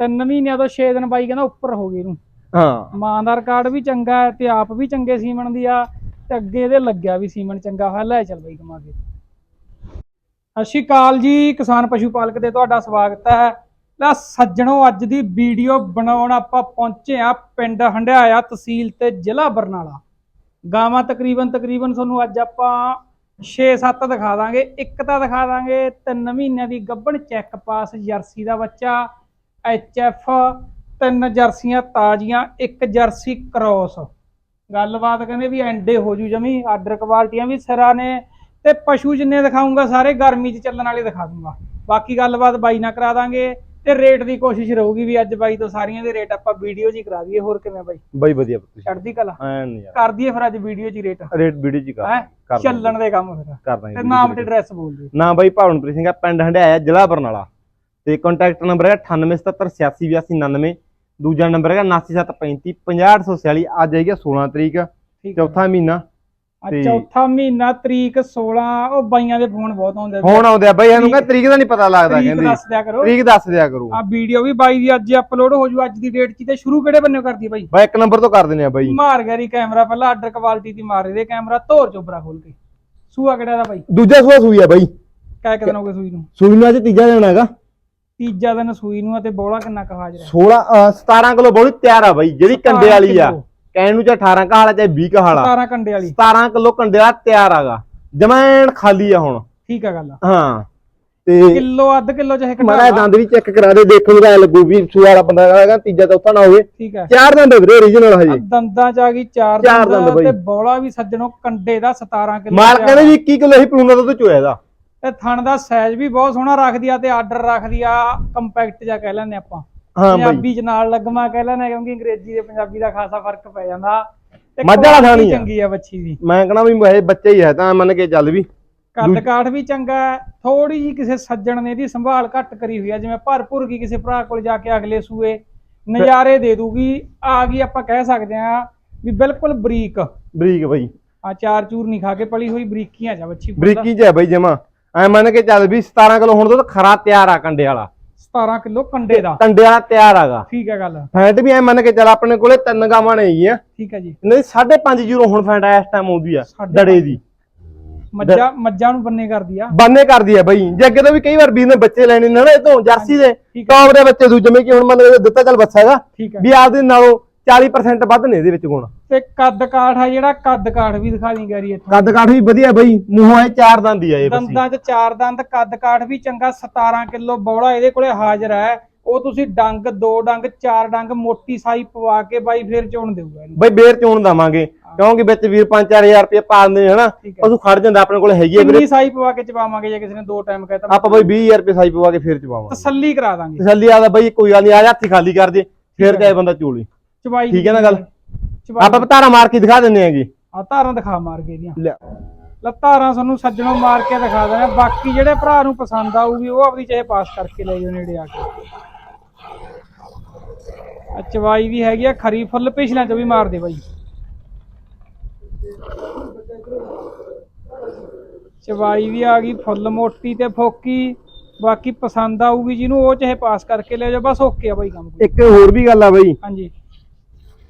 ਤਿੰਨ ਮਹੀਨਿਆਂ ਤੋਂ 6 ਦਿਨ ਬਾਈ ਕਹਿੰਦਾ ਉੱਪਰ ਹੋ ਗਏ ਇਹਨੂੰ। ਹਾਂ। ਮਾਂ ਦਾ ਰਿਕਾਰਡ ਵੀ ਚੰਗਾ ਹੈ ਤੇ ਆਪ ਵੀ ਚੰਗੇ ਸੀਮਨ ਦੀ ਆ ਤੇ ਅੱਗੇ ਇਹਦੇ ਲੱਗਿਆ ਵੀ ਸੀਮਨ ਚੰਗਾ ਹੋਇਆ। ਲੈ ਚੱਲ ਬਾਈ ਕਮਾ ਕੇ। ਸਤਿ ਸ਼੍ਰੀ ਅਕਾਲ ਜੀ ਕਿਸਾਨ ਪਸ਼ੂ ਪਾਲਕ ਤੇ ਤੁਹਾਡਾ ਸਵਾਗਤ ਹੈ। ਲੈ ਸੱਜਣੋ ਅੱਜ ਦੀ ਵੀਡੀਓ ਬਣਾਉਣ ਆਪਾਂ ਪਹੁੰਚੇ ਆ ਪਿੰਡ ਹੰਡਿਆਇਆ ਤਹਿਸੀਲ ਤੇ ਜ਼ਿਲ੍ਹਾ ਬਰਨਾਲਾ। ਗਾਵਾਂ ਤਕਰੀਬਨ ਤਕਰੀਬਨ ਤੁਹਾਨੂੰ ਅੱਜ ਆਪਾਂ 6-7 ਦਿਖਾ ਦਾਂਗੇ। ਇੱਕ ਤਾਂ ਦਿਖਾ ਦਾਂਗੇ 3 ਮਹੀਨਿਆਂ ਦੀ ਗੱਭਣ ਚੈੱਕ ਪਾਸ ਜਰਸੀ ਦਾ ਬੱਚਾ। ਐਫ ਤਿੰਨ ਜਰਸੀਆਂ ਤਾਜ਼ੀਆਂ ਇੱਕ ਜਰਸੀ ਕ੍ਰੋਸ। ਗੱਲਬਾਤ ਕਹਿੰਦੇ ਵੀ ਐਂਡੇ ਹੋ ਜੂ ਜਮੀ ਆਰਡਰ ਕੁਆਲਟੀਆਂ ਵੀ ਸਿਰਾਂ ਨੇ ਤੇ ਪਸ਼ੂ ਜਿੰਨੇ ਦਿਖਾਉਂਗਾ ਸਾਰੇ ਗਰਮੀ 'ਚ ਚੱਲਣ ਵਾਲੇ ਦਿਖਾ ਦੂੰਗਾ। ਬਾਕੀ ਗੱਲਬਾਤ ਬਾਈ ਨਾਲ ਕਰਾ ਦਾਂਗੇ ਤੇ ਰੇਟ ਦੀ ਕੋਸ਼ਿਸ਼ ਰਹੂਗੀ ਵੀ ਅੱਜ ਬਾਈ ਤੋਂ ਸਾਰੀਆਂ ਦੇ ਰੇਟ ਆਪਾਂ ਵੀਡੀਓ 'ਚ ਹੀ ਕਰਾ ਦਈਏ ਹੋਰ ਕਿਵੇਂ ਬਾਈ? ਬਾਈ ਵਧੀਆ ਚੜਦੀ ਕਲਾ। ਐਨ ਯਾਰ। ਕਰ ਦਈਏ ਫਿਰ ਅੱਜ ਵੀਡੀਓ 'ਚ ਰੇਟ। ਰੇਟ ਵੀਡੀਓ ਚ ਕਰ। ਚੱਲਣ ਦੇ ਕੰਮ ਫਿਰ। ਕਰ ਦਾਂਗੇ ਤੇ ਨਾਮ। ਤੇ ਐਡਰੈਸ ਬੋਲ ਦਿਓ। ਨਾ ਬਾਈ ਭਾਵਨਪ੍ਰੀਤ ਸਿੰਘ ਆ ਪਿੰਡ ਹੰਡਿਆਇਆ ਜ਼ਿਲ੍ਹਾ ਬਰਨਾਲਾ। ਤੇ ਕੰਟੈਕਟ ਨੰਬਰ ਹੈ 9877868299 ਦੂਜਾ ਨੰਬਰ ਹੈਗਾ 9735 50846 ਅੱਜ ਹੈਗਾ 16 ਤਰੀਕ ਚੌਥਾ ਮਹੀਨਾ। ਚੌਥਾ ਮਹੀਨਾ ਤਰੀਕ 16 ਉਹ ਬਾਈਆਂ ਦੇ ਫੋਨ ਬਹੁਤ ਆਉਂਦੇ ਹੁਣ ਆਉਂਦੇ ਆ ਬਾਈ ਇਹਨੂੰ ਕਹ ਤਰੀਕ ਦਾ ਨਹੀਂ ਪਤਾ ਲੱਗਦਾ ਤਰੀਕ ਕਹਿੰਦੇ। ਦੱਸ ਦਿਆ ਕਰੋ। ਤਰੀਕ ਦੱਸ ਦਿਆ ਕਰੂ। ਆ ਵੀਡੀਓ ਵੀ ਬਾਈ ਦੀ ਅੱਜ ਅਪਲੋਡ ਹੋ ਜੂ ਅੱਜ ਦੀ ਡੇਟ 'ਚ ਤੇ ਸ਼ੁਰੂ ਕਿਹੜੇ ਬੰਨੇ ਕਰਦੀ ਬਾਈ? ਬਾਈ ਇੱਕ ਨੰਬਰ ਤੋਂ ਕਰ ਦਿੰਦੇ ਆ ਬਾਈ। ਮਾਰ ਗਿਆ ਰੀ ਕੈਮਰਾ ਪਹਿਲਾਂ ਆਰਡਰ ਕੁਆਲਿਟੀ ਦੀ ਮਾਰ ਦੇ ਕੈਮਰਾ ਧੋਰ ਚੋਬਰਾ ਖੋਲ ਕੇ। ਸੂਆ ਕਿਹੜਾ ਦਾ ਬਾਈ? ਦੂਜਾ ਸੂਆ ਸੂਈ ਆ ਬਾਈ। ਕਹਿ ਕਿਦਨ ਹੋ ਸੂਈ ਨੂੰ? ਸੂਈ ਨੂੰ ਅੱਜ ਤੀਜਾ ਦਿਨ ਹੈਗਾ। ਤੀਜਾ ਦਿਨ ਸੂਈ ਨੂੰ ਆ ਤੇ ਬੋਲਾ ਕਿੰਨਾ ਕੁ ਹਾਜ਼ਰ ਹੈ? 16 ਅ, 17 ਕਿਲੋ ਬੋਲੀ ਤਿਆਰ ਆ ਬਾਈ ਜਿਹੜੀ ਕੰਡੇ ਵਾਲੀ ਆ। ਕਿੱਲੋ। ਕਹਿਣ ਨੂੰ ਚਾਹੇ 18 ਕਹਾਲਾ ਚਾਹੇ 20 ਕਹਾਲਾ 17 ਕੰਡੇ ਵਾਲੀ। 17 ਕਿਲੋ ਕੰਡੇ ਵਾਲਾ ਤਿਆਰ ਆਗਾ। ਜਮੈਨ ਖਾਲੀ ਆ ਹੁਣ। ਠੀਕ ਆ ਗੱਲ ਹਾਂ ਤੇ ਕਿਲੋ ਅੱਧ ਕਿਲੋ ਚਾਹੇ ਘਟਾ ਜਿਹਾ ਦੰਦ ਵੀ ਚੈੱਕ ਕਰਾ ਦੇ ਦੇਖਣ ਨੂੰ ਤਾਂ ਐਂ ਲੱਗੂ ਵੀ ਸੂਆ ਵਾਲਾ ਬੰਦਾ ਹੈਗਾ ਤੀਜਾ ਚੌਥਾ ਨਾ ਹੋਵੇ। ਠੀਕ ਹੈ ਚਾਰ ਦੰਦ ਵੀਰੇ origignal ਹਜੇ। ਦੰਦਾਂ ਚ ਆ ਗਈ ਚਾਰ ਚਾਰ ਦੰਦ ਦੰਦ ਬਾਈ। ਤੇ ਬੋਲਾ ਵੀ ਸੱਜਣੋ ਕੰਡੇ ਦਾ 17 ਕਿਲੋ ਮਾਰ ਕਹਿੰਦੇ ਵੀ 21 ਕਿਲੋ ਹੀ ਪਲੂਨਾ ਦੁੱਧ ਚੋਇਆ ਦਾ ਤੇ ਥਣ ਦਾ ਸਾਈਜ਼ ਵੀ ਬਹੁਤ ਸੋਹਣਾ ਰੱਖਦੀ ਆ ਤੇ ਆਰਡਰ ਰੱਖਦੀ ਆ ਕੰਪੈਕਟ ਜਿਹਾ ਕਹਿ ਲੈਂਦੇ ਆਪਾਂ। ਹਾਂ ਬਾਈ। ਪੰਜਾਬੀ ਚ ਨਾਲ ਲੱਗਮਾ ਕਹਿ ਲੈਂਦੇ ਕਿਉਂਕਿ ਅੰਗਰੇਜ਼ੀ ਤੇ ਪੰਜਾਬੀ ਦਾ ਖਾਸਾ ਫ਼ਰਕ ਪੈ ਜਾਂਦਾ। ਤੇ ਮੱਝ ਵਾਲਾ ਥਾਣੀ ਆ। ਚੰਗੀ ਆ ਬੱਚੀ ਦੀ। ਮੈਂ ਕਹਣਾ ਵੀ ਇਹ ਬੱਚੇ ਹੀ ਹੈ ਤਾਂ ਮੰਨ ਕੇ ਚੱਲ ਵੀ। ਕੱਦ ਕਾਠ ਵੀ ਚੰਗਾ ਹੈ ਥੋੜੀ ਜੀ ਕਿਸੇ ਸੱਜਣ ਨੇ ਇਹਦੀ ਸੰਭਾਲ ਘੱਟ ਕਰੀ ਹੋਈ ਆ ਜਿਵੇਂ ਭਰਪੂਰ ਕੀ ਕਿਸੇ ਭਰਾ ਕੋਲ ਜਾ ਕੇ ਅਗਲੇ ਸੂਏ ਨਜ਼ਾਰੇ ਦੇ ਦੂਗੀ ਆ ਗਈ ਆਪਾਂ ਕਹਿ ਸਕਦੇ ਆ ਵੀ ਬਿਲਕੁਲ ਬਰੀਕ। ਬਰੀਕ ਬਾਈ। ਆ ਚਾਰ ਚੂਰ ਨਹੀਂ ਖਾ ਕੇ ਪਲੀ ਹੋਈ ਬਰੀਕੀਆਂ ਜਾ ਬੱਚੀ। ਬਰੀਕੀ ਚ ਹੈ ਬਾਈ ਜਮਾ। ਐ ਮੰਨ ਕੇ ਚੱਲ ਵੀ 17 ਕਿਲੋ ਹੁਣ ਦੁੱਧ ਖਰਾ ਤਿਆਰ ਆ ਕੰਡੇ ਵਾਲਾ। 17 ਕਿਲੋ ਕੰਡੇ ਦਾ। ਕੰਡੇ ਵਾਲਾ ਤਿਆਰ ਆਗਾ। ਠੀਕ ਹੈ ਗੱਲ। ਫੈਂਟ ਵੀ ਐ ਮੰਨ ਕੇ ਚੱਲ ਆਪਣੇ ਕੋਲੇ ਤਿੰਨ ਗਾਵਾਂ ਨੇ ਹੈਗੀਆਂ ਠੀਕ ਹੈ ਜੀ। ਇਹਨਾਂ ਦੀ 5.5 ਜੀਰੋ ਹੁਣ ਫੈਂਟ ਇਸ ਟਾਈਮ ਆਉਂਦੀ ਆ ਡੜੇ ਦੀ। ਮੱਝਾਂ ਮੱਝਾਂ ਨੂੰ ਬੰਨੇ ਕਰਦੀ ਆ। ਬਾਨੇ ਕਰਦੀ ਆ ਬਾਈ। ਜੇ ਅੱਗੇ ਤੋਂ ਵੀ ਕਈ ਵਾਰ ਵੀਰ ਨੇ ਬੱਚੇ ਲੈਣੇ ਨੇ ਨਾ ਇਹ ਤੋਂ ਜਰਸੀ ਦੇ ਟੌਪ ਦੇ ਬੱਚੇ ਦੂ ਜਿਵੇਂ ਕਿ ਹੁਣ ਮੰਨ ਕੇ ਦਿੱਤਾ ਚੱਲ ਬੱਸਾ ਹੈਗਾ ਵੀ ਆਪਦੇ ਨਾਲੋਂ 40% ਵੱਧ ਨੇ ਇਹਦੇ ਵਿੱਚ ਗੁਣ। ਤੇ ਕੱਦ ਕਾਠ ਆ ਜਿਹੜਾ ਕੱਦ ਕਾਠ ਵੀ ਦਿਖਾ ਦੀ ਗੈਰੀ ਇੱਥੋਂ। ਕੱਦ ਕਾਠ ਵੀ ਵਧੀਆ ਬਾਈ ਮੂੰਹੋਂ ਇਹ ਚਾਰ ਦੰਦ ਹੀ ਆ ਇਹ ਬੱਸੀ ਦੰਦਾਂ 'ਚ ਚਾਰ ਦੰਦ ਕੱਦ ਕਾਠ ਵੀ ਚੰਗਾ 17 ਕਿਲੋ ਬੌੜਾ ਇਹਦੇ ਕੋਲੇ ਹਾਜ਼ਰ ਹੈ। ਉਹ ਤੁਸੀਂ ਡੰਗ ਦੋ ਡੰਗ ਚਾਰ ਡੰਗ ਮੋਟੀ ਸਾਈ ਪਵਾ ਕੇ ਬਾਈ ਫੇਰ ਚੋਣ ਦੇਊਗਾ ਇਹਨੂੰ। ਬਾਈ ਬੇਰ ਚੋਣ ਦਵਾਂਗੇ ਕਿਉਂਕਿ ਵਿੱਚ ਵੀਰ 5-4000 ਰੁਪਏ ਪਾ ਦਿੰਦੇ ਹਨਾ? ਠੀਕ ਹੈ। ਪਸ਼ੂ ਖੜ ਜਾਂਦਾ ਆਪਣੇ ਕੋਲ ਹੈਗੀ ਵੀਰੇ। ਕਿੰਨੀ ਸਾਈ ਪਵਾ ਕੇ ਚਵਾਵਾਂਗੇ ਜੇ ਕਿਸੇ ਨੇ ਦੋ ਟਾਈਮ ਕਹਿਤਾ। ਆਪਾਂ ਬਾਈ 20000 ਰੁਪਏ ਸਾਈ ਪਵਾ ਕੇ ਫੇਰ ਚਵਾਵਾਂਗੇ ਤਸੱਲੀ ਕਰਾ ਦਾਂਗੇ। ਤਸੱਲੀ ਆਦਾ ਬਾਈ ਕੋਈ ਗੱਲ ਨਹੀਂ ਆ ਜਾ ਹੱਥੀ ਖਾਲੀ ਕਰ ਦੇ ਫੇਰ ਜਾਏ ਬੰਦਾ ਚੋਲੀ। ਚਵਾਈ ਠੀਕ ਹੈ ਨਾ ਗੱਲ? ਆਪਾਂ ਧਾਰਾ ਮਾਰ ਕੇ ਦਿਖਾ ਦਿੰਨੇ ਆਂਗੇ ਆ ਧਾਰਾਂ ਦਿਖਾ ਮਾਰ ਕੇ ਇਹਦੀਆਂ। ਲੈ। ਲੈ ਧਾਰਾਂ ਤੁਹਾਨੂੰ ਸੱਜਣੋਂ ਮਾਰ ਕੇ ਦਿਖਾ ਦੇਣਾ ਬਾਕੀ ਜਿਹੜੇ ਭਰਾ ਨੂੰ ਪਸੰਦ ਆਊਗੀ ਉਹ ਆਪਦੀ ਚਾਹੇ ਪਾਸ ਕਰਕੇ ਲੈ ਜਾਓ ਨੇੜੇ ਆ ਕੇ। ਆ ਚਵਾਈ ਵੀ ਹੈਗੀ ਆ ਖਰੀ ਫੁੱਲ ਪਿਛਲਿਆਂ ਚ ਵੀ ਮਾਰ ਦੇ ਬਾਈ। ਚਵਾਈ ਵੀ ਆ ਗਈ ਫੁੱਲ ਮੋਟੀ ਤੇ ਫੋਕੀ। ਬਾਕੀ ਪਸੰਦ ਆਊਗੀ ਜਿਹਨੂੰ ਉਹ ਚਾਹੇ ਪਾਸ ਕਰਕੇ ਲੈ ਜਾਓ ਬਸ ਓਕੇ ਆ ਬਾਈ ਕੰਮ ਇੱਕ ਹੋਰ ਵੀ ਗੱਲ ਆ ਬਾਈ। ਹਾਂਜੀ।